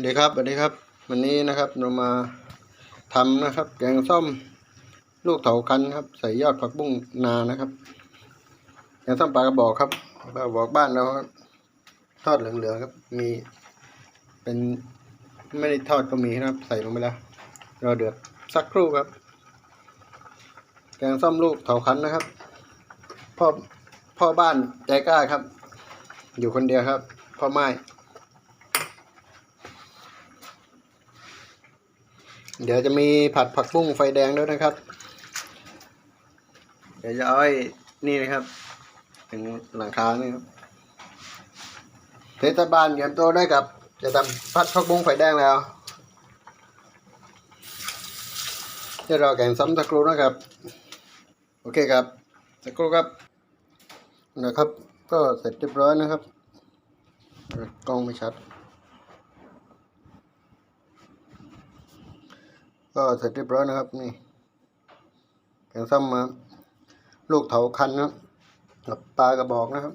ดีครับสวัสดีครับ วันนี้นะครับเรามาทำนะครับ แกงส้มลูกเถาคันครับ ใส่ยอดผักบุ้งนานะครับแกงส้มปลากระบอกครับปลากระบอกบ้านเราครับทอดเหลืองๆครับ มี เป็นไม่ได้ทอดก็มีนะครับ ใส่ลงไปแล้วรอเดือดสักครู่ครับ แกงส้มลูกเถาคันนะครับพ่อพ่อบ้านใจกล้าครับ อยู่คนเดียวครับพ่อไม้ เดี๋ยวจะมีผัดผักบุ้งไฟแดงด้วยนะครับ เดี๋ยวจะเอาไอ้นี่นะครับ ถึงหลังคานี่ครับเทศบาลเตรียมตัวได้กับ จะทำผัดผักบุ้งไฟแดงแล้วจะรอแกงซ้ำสักครู่นะครับ โอเคครับสักครู่ครับนะครับ ก็เสร็จเรียบร้อยนะครับกล้องไม่ชัด ก็เสร็จเรียบร้อยนะครับนี่แกงส้มมาลูกเถาคันนะครับกับปลากระบอกนะครับ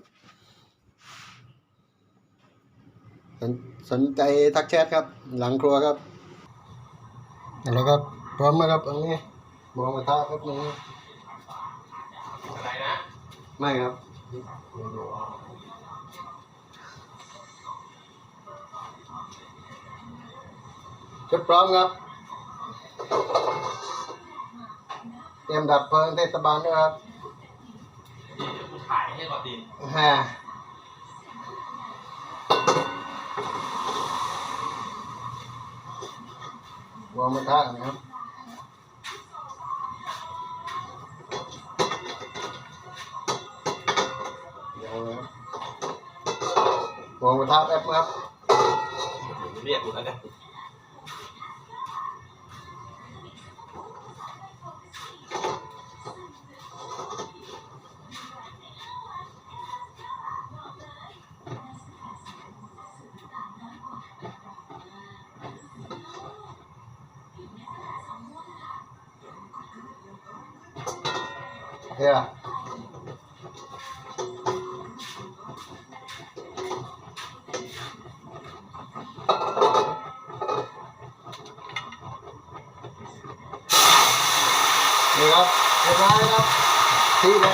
สนสนใจทักแชทครับ หลังครัวครับแล้วครับ พร้อมไหมครับอันนี้มองกระทะครับนี่อะไรนะไม่ครับชุดพร้อมครับ เตรียมดับเพลิงเทศบาลด้วยครับนี่เดี๋ยวกูถ่ายให้ก่อนดิฮะวางมือท่ากันนะครับเดี๋ยวนะครับวางมือท่าแป๊บครับเรียกกูแล้วเนี่ย เฮียนี่ครับเรียบร้อยครับทีเด็